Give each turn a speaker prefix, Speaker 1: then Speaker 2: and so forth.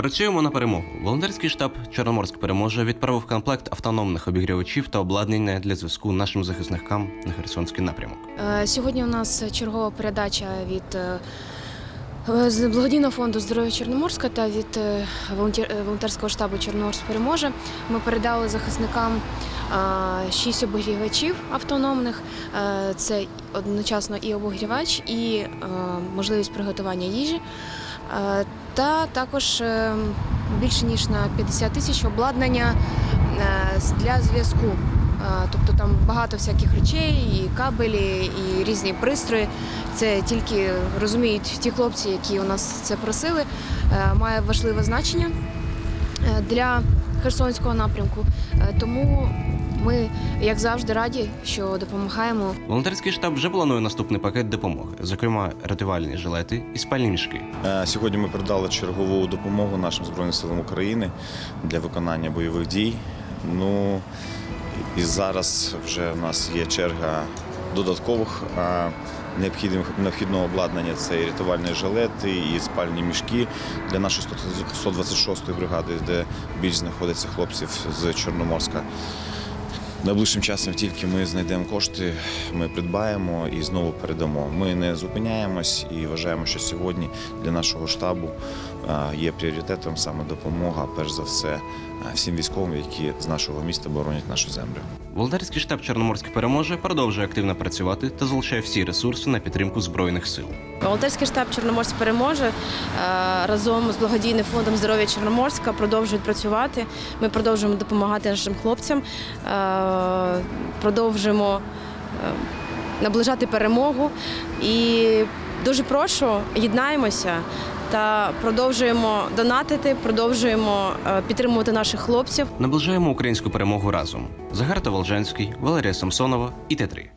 Speaker 1: Працюємо на перемогу. Волонтерський штаб Чорноморськ переможе відправив комплект автономних обігрівачів та обладнання для зв'язку нашим захисникам на Херсонський напрямок.
Speaker 2: Е, Сьогодні у нас чергова передача від е, з благодійного фонду здоров'я Чорноморська та від е, е, волонтерського штабу Чорноморськ переможе. Ми передали захисникам е, шість обігрівачів автономних. Е, Це одночасно і обігрівач, і е, можливість приготування їжі. Е, Та також е, більше ніж на 50 тисяч обладнання е, для зв'язку. Тобто там багато всяких речей, і кабелі, і різні пристрої. Це тільки розуміють ті хлопці, які у нас це просили. Е, Має важливе значення е, для Херсонського напрямку. Е, Тому ми, як завжди, раді, що допомагаємо
Speaker 1: Волонтерський штаб вже планує наступний пакет допомоги, зокрема рятувальні жилети і спальні мішки.
Speaker 3: Сьогодні ми передали чергову допомогу нашим Збройним силам України для виконання бойових дій. Ну і зараз вже в нас є черга додаткових необхідних необхідного обладнання. Це і рятувальні жилети, і спальні мішки для нашої 126-ї бригади, де більш знаходиться хлопців з Чорноморська. Найближчим часом тільки ми знайдемо кошти, ми придбаємо і знову передамо. Ми не зупиняємось і вважаємо, що сьогодні для нашого штабу е, є пріоритетом саме допомога, перш за все, е, всім військовим, які з нашого міста боронять нашу землю.
Speaker 1: Волонтерський штаб Чорноморськ переможе продовжує активно працювати та залучає всі ресурси на підтримку збройних сил.
Speaker 4: Волонтерський штаб Чорноморськ переможе е, разом з благодійним фондом здоров'я Чорноморська продовжують працювати. Ми продовжуємо допомагати нашим хлопцям, е, продовжуємо е, наближати перемогу. І дуже прошу, єднаємося та продовжуємо донатити, продовжуємо підтримувати наших хлопців.
Speaker 1: Наближаємо українську перемогу разом. Загарта Волжанський, Валерія Самсонова і Т3.